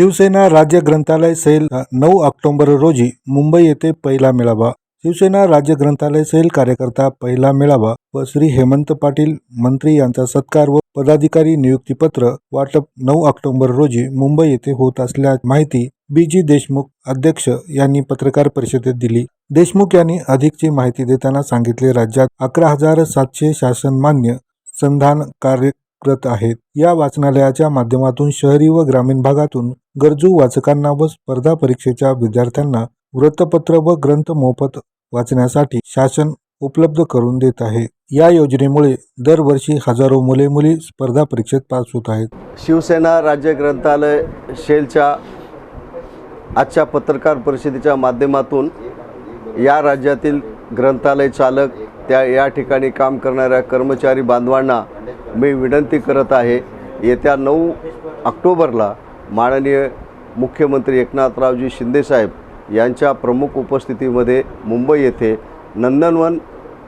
शिवसेना राज्य ग्रंथालय सेल नऊ ऑक्टोबर रोजी मुंबई येथे पहिला मेळावा. शिवसेना राज्य ग्रंथालय सेल कार्यकर्ता पहिला मेळावा व श्री हेमंत पाटील मंत्री यांचा सत्कार व पदाधिकारी नियुक्तीपत्र वाटप नऊ ऑक्टोबर रोजी मुंबई येथे होत असल्याची माहिती बी जी देशमुख अध्यक्ष यांनी पत्रकार परिषदेत दिली. देशमुख यांनी अधिकची माहिती देताना सांगितले राज्यात अकरा हजार सातशे शासनमान्य संधान कार्य करत आहेत. या वाचनालयाच्या माध्यमातून शहरी व ग्रामीण भागातून गरजू वाचकांना व स्पर्धा परीक्षेच्या विद्यार्थ्यांना वृत्तपत्र व ग्रंथ मोफत वाचण्यासाठी शासन उपलब्ध करून देत आहे. या योजनेमुळे दरवर्षी हजारो मुले मुली स्पर्धा परीक्षेत पास होत आहेत. शिवसेना राज्य ग्रंथालय शेलच्या आजच्या पत्रकार परिषदेच्या माध्यमातून या राज्यातील ग्रंथालय चालक त्या या ठिकाणी काम करणाऱ्या कर्मचारी बांधवांना मी विनंती करत आहे येत्या नऊ ऑक्टोबरला माननीय मुख्यमंत्री एकनाथरावजी शिंदेसाहेब यांच्या प्रमुख उपस्थितीमध्ये मुंबई येथे नंदनवन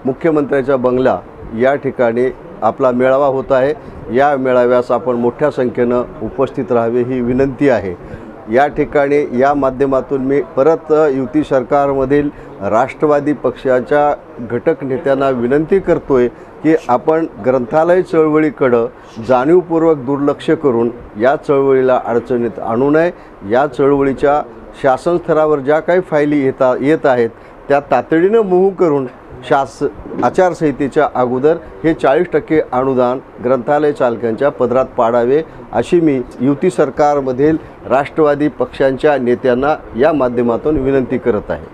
मुख्यमंत्र्याचा बंगला या ठिकाणी आपला मेळावा होत आहे. या मेळाव्यास आपण मोठ्या संख्येनं उपस्थित राहावे ही विनंती आहे. या ठिकाणी या माध्यमातून मी परत युती सरकारमधील राष्ट्रवादी पक्षाच्या घटक नेत्यांना विनंती करतो आहे की आपण ग्रंथालय चळवळीकडं जाणीवपूर्वक दुर्लक्ष करून या चळवळीला अडचणीत आणू नये. या चळवळीच्या शासन स्तरावर ज्या काही फायली येता येत आहेत त्या तातडीनं मुहू करून शास आचारसंहितेच्या अगोदर हे चाळीस टक्के अनुदान ग्रंथालय चालकांच्या पदरात पाडावे अशी मी युती सरकारमधील राष्ट्रवादी पक्षांच्या नेत्यांना या माध्यमातून विनंती करत आहे.